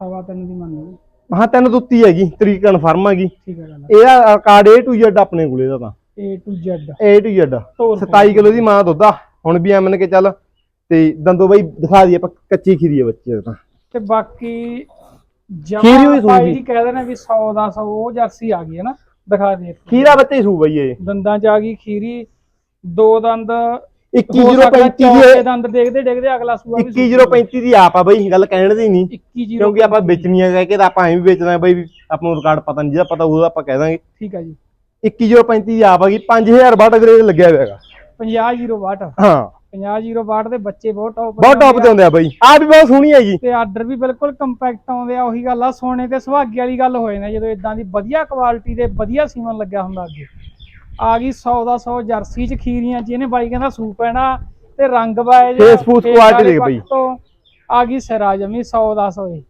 ਸਵਾ ਤਿੰਨ ਦੀ ਮੰਨ ਲਓ। ਹਾਂ ਤਿੰਨ ਤੋਂ ਉੱਤੀ ਹੈਗੀ ਤਰੀਕ ਕਨਫਰਮ ਹੈਗੀ। ਠੀਕ ਹੈ ਗੱਲ ਇਹਦਾ ਰਿਕਾਰਡ A to Z ਆਪਣੇ ਕੋਲੇ ਦਾ ਤਾਂ। A to Z A to Z ਤੋਰ 27 ਕਿਲੋ ਦੀ ਮਾਂ ਦੁੱਧ ਆ। ਹੁਣ ਵੀ ਐਮਨ ਕੇ ਚੱਲ ਤੇ ਦੰਦੋ ਬਈ ਦਿਖਾ ਦਈਏ ਆਪਾਂ ਕੱਚੀ ਖੀਰੀ ਹੈ ਬੱਚੇ ਤਾਂ। ਤੇ ਬਾਕੀ ਖੀਰੀ ਜਮਾ ਹੋਈ ਸੂਈ। ਜੀ ਕਹਿ ਦੇਣਾ ਵੀ 100 ਦਾ 100 ਉਹ ਜਰਸੀ ਆ ਗਈ ਹੈ ਨਾ। ਦਿਖਾ ਦੇ ਖੀਰਾ ਬੱਚੇ ਸੂ ਬਈ ਇਹ। ਦੰਦਾਂ ਚ ਆ ਗਈ ਖੀਰੀ ਦੋ ਦੰਦ 21035 ਦੀ ਦੰਦ ਦੇਖਦੇ ਦੇਖਦੇ ਅਗਲਾ ਸੂਆ ਵੀ 21035 ਦੀ ਆਪ ਆ ਬਈ ਗੱਲ ਕਹਿਣ ਦੀ ਨਹੀਂ। 21 ਕਿਉਂਕਿ ਆਪਾਂ ਵੇਚਣੀਆਂ ਕਹਿ ਕੇ ਤਾਂ ਆਪਾਂ ਐਂ ਵੀ ਵੇਚਣਾ ਬਈ ਆਪਾਂ ਨੂੰ ਰਿਕਾਰਡ ਪਤਾ ਨਹੀਂ ਜਿਹਦਾ ਪਤਾ ਉਹਦਾ ਆਪਾਂ ਕਹਿ ਦਾਂਗੇ। ਠੀਕ ਹੈ ਜੀ। 21035 ਦੀ ਆਪ ਆ ਗਈ 5000 ਵਾਟ ਗ੍ਰੇਡ ਲੱਗਿਆ ਹੋਇਆ ਹੈਗਾ। 50 ਵਾਟ। ਹਾਂ। 50 ਵਾਟ ਦੇ ਬੱਚੇ ਬਹੁਤ ਟੌਪ ਬਹੁਤ ਟੌਪ ਤੇ ਹੁੰਦੇ ਆ ਬਈ। ਆ ਵੀ ਬਹੁਤ ਸੋਹਣੀ ਹੈਗੀ। ਤੇ ਆਰਡਰ ਵੀ ਬਿਲਕੁਲ ਕੰਪੈਕਟ ਆਉਂਦੇ ਆ ਉਹੀ ਗੱਲ ਆ ਸੋਨੇ ਤੇ ਸੁਹਾਗੇ ਵਾਲੀ ਗੱਲ ਹੋਏ ਨੇ ਜਦੋਂ ਇਦਾਂ ਦੀ ਵਧੀਆ ਕੁਆਲਿਟੀ ਦੇ ਵਧੀਆ ਸੀਮਨ ਲੱਗਿਆ ਹੁੰਦਾ ਅੱਗੇ। ਆ ਗਈ 100 ਦਾ 100 ਜਰਸੀ ਚ ਖੀਰੀਆਂ ਚ ਇਹਨੇ ਬਾਈ ਕਹਿੰਦਾ ਸੂਪ ਪੈਣਾ ਤੇ ਰੰਗ ਬਾਏ Face ਫੂਸ quality ਦੇਖ ਬਈ। ਆ ਗਈ ਸਿਰਾ ਜਮੀ 100 ਦਾ 100 ਏ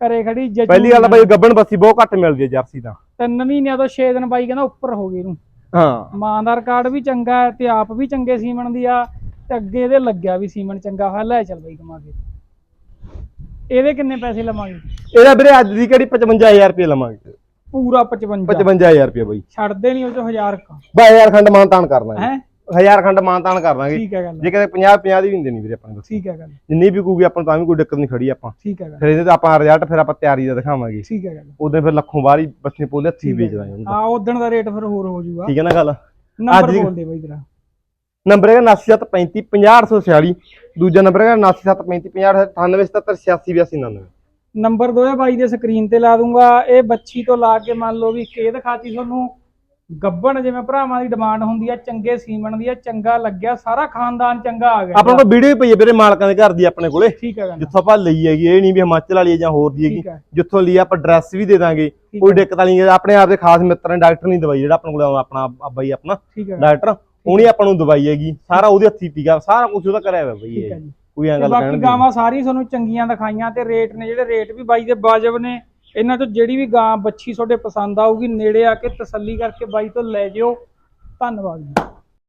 ਘਰੇ ਖੜੀ ਜੱਜੂ ਪਹਿਲੀ ਗੱਲ ਬਈ ਗੱਬਣ ਬੱਸੀ ਬਹੁਤ ਘੱਟ ਮਿਲਦੀ ਹੈ ਜਰਸੀ ਤਾਂ। ਤਿੰਨ ਮਹੀਨਿਆਂ ਤੋਂ 6 ਦਿਨ ਬਾਈ ਕਹਿੰਦਾ ਉੱਪਰ ਹੋ ਗਏ ਇਹਨੂੰ। ਹਾਂ। ਮਾਂ ਦਾ ਰਿਕਾਰਡ ਵੀ ਚੰਗਾ ਹੈ ਤੇ ਆਪ ਵੀ ਚੰਗੇ ਸੀਮਨ ਦੀ ਆ ਤੇ ਅੱਗੇ ਇਹਦੇ ਲੱਗਿਆ ਵੀ ਸੀਮਨ ਚੰਗਾ ਹੋਇਆ ਲੈ ਚੱਲ ਬਾਈ ਕਮਾ ਕੇ। ਇਹਦੇ ਕਿੰਨੇ ਪੈਸੇ ਲਵਾਂਗੇ? ਇਹਦਾ ਵੀਰੇ ਅੱਜ ਦੀ ਕਿਹੜੀ 55000 ਰੁਪਏ ਲਵਾਂਗੇ। ਪੂਰਾ 55 55000 ਰੁਪਏ ਬਾਈ। ਛੱਡਦੇ ਨਹੀਂ ਉਹ ਚ ਹਜ਼ਾਰ ਕਾ। ਬਾ ਹਜ਼ਾਰ ਖੰਡ ਮਾਨਤਾਨ ਕਰਨਾ ਹੈ? ਹਜ਼ਾਰ ਖੰਡ ਮਾਨਤਾਨ ਕਰ ਦਾਂਗੇ। ਠੀਕ ਹੈ ਗੱਲ। ਜੇ ਕਿਤੇ 50 50 ਦੀ ਵੀ ਨਹੀਂ ਦੇਣੀ ਵੀਰੇ ਆਪਾਂ ਨੂੰ ਠੀਕ ਹੈ ਗੱਲ। ਜਿੰਨੀ ਵੀ ਕੂਗੀ ਆਪਾਂ ਨੂੰ ਤਾਂ ਵੀ ਕੋਈ ਦਿੱਕਤ ਨਹੀਂ ਖੜੀ ਆਪਾਂ। ਠੀਕ ਹੈ ਗੱਲ। ਫਿਰ ਇਹਦੇ ਤੇ ਆਪਾਂ ਰਿਜ਼ਲਟ ਫਿਰ ਆਪਾਂ ਤਿਆਰੀ ਦਾ ਦਿਖਾਵਾਂਗੇ। ਠੀਕ ਹੈ ਗੱਲ। ਉਦੋਂ ਫਿਰ ਲੱਖੋਂ ਬਾਹਰ ਹੀ ਪੋਲੇ ਹੱਥੀ ਵੇਚ ਦਾਂਗੇ। ਆ ਉਦਣ ਦਾ ਰੇਟ ਫਿਰ ਹੋਰ ਹੋ ਜਾਊਗਾ। ਠੀਕ ਹੈ ਨਾ ਗੱਲ? ਨੰਬਰ ਬੋਲ ਦੇ ਬਾਈ ਤੇਰਾ। ਨੰਬਰ ਹੈਗਾ 9735 50846 ਦੂਜਾ ਨੰਬਰ ਹੈਗਾ 9735 50877868299 ਨੰਬਰ ਦੋਏ ਬਾਈ ਦੇ ਸਕਰੀਨ ਤੇ ਲਾ ਦੂੰਗਾ। ਇਹ ਬੱਚੀ ਤੋਂ ਲਾ ਕੇ ਮੰਨ ਲਓ ਵੀ ਕੇ ਦਿਖਾਤੀ ਤੁਹਾਨੂੰ ਗੱਬਣ ਜਿਵੇਂ ਭਰਾਵਾਂ ਦੀ ਡਿਮਾਂਡ ਹੁੰਦੀ ਆ ਚੰਗੇ ਸੀਮਨ ਦੀ ਆ ਚੰਗਾ ਲੱਗਿਆ ਸਾਰਾ ਖਾਨਦਾਨ ਚੰਗਾ ਆ ਗਿਆ ਆਪਾਂ ਕੋਲ ਵੀਡੀਓ ਪਈ ਹੈ ਵੀਰੇ ਮਾਲਕਾਂ ਦੇ ਘਰ ਦੀ ਆਪਣੇ ਕੋਲੇ। ਠੀਕ ਹੈ ਜਿੱਥੋਂ ਆਪਾਂ ਲਈ ਹੈਗੀ ਇਹ ਨਹੀਂ ਵੀ ਹਿਮਾਚਲ ਵਾਲੀ ਹੈ ਜਾਂ ਹੋਰ ਦੀ ਹੈਗੀ। ਹੈ ਜਿੱਥੋਂ ਲਈ ਆਪਾਂ ਡਰੈਸ ਵੀ ਦੇ ਦਾਂਗੇ। ਕੋਈ ਦਿੱਕਤ ਵਾਲੀ ਨਹੀਂ ਆਪਣੇ ਆਪ ਦੇ ਖਾਸ ਮਿੱਤਰ ਨੇ ਡਾਕਟਰ ਨਹੀਂ ਦਵਾਈ ਜਿਹੜਾ ਆਪਣੇ ਕੋਲ ਆਪਣਾ ਆ ਬਾਈ ਆਪਣਾ ਹੈ ਡਾਕਟਰ ਉਹਨੇ ਆਪਾਂ ਨੂੰ ਦਵਾਈ ਹੈਗੀ ਸਾਰਾ ਉਹਦੇ ਹੱਥੀ ਟੀਕਾ ਸਾਰਾ ਕੁਝ ਉਹਦਾ ਕਰਿਆ ਹੋਇਆ ਬਈ ਹੈ ਇਹ। ਕੋਈ ਐਂ ਗੱਲ ਬਾਕੀ ਕਹਿਣ ਦੀ ਗਾਵਾਂ ਸਾਰੀ ਤੁਹਾਨੂੰ ਚੰਗੀਆਂ ਦਿਖਾਈਆਂ ਤੇ ਰੇਟ ਨੇ ਜਿਹੜੇ ਰੇਟ ਵੀ ਬਾਈ ਦੇ ਵਾਜਬ ਨੇ ਇਹਨਾਂ ਤੋਂ ਜਿਹੜੀ ਵੀ ਗਾਂ ਬੱਚੀ ਤੁਹਾਡੇ ਪਸੰਦ ਆਊਗੀ, ਨੇੜੇ ਆ ਕੇ ਤਸੱਲੀ ਕਰਕੇ ਬਾਈ ਤੋਂ ਲੈ ਜਿਓ। ਧੰਨਵਾਦ ਜੀ।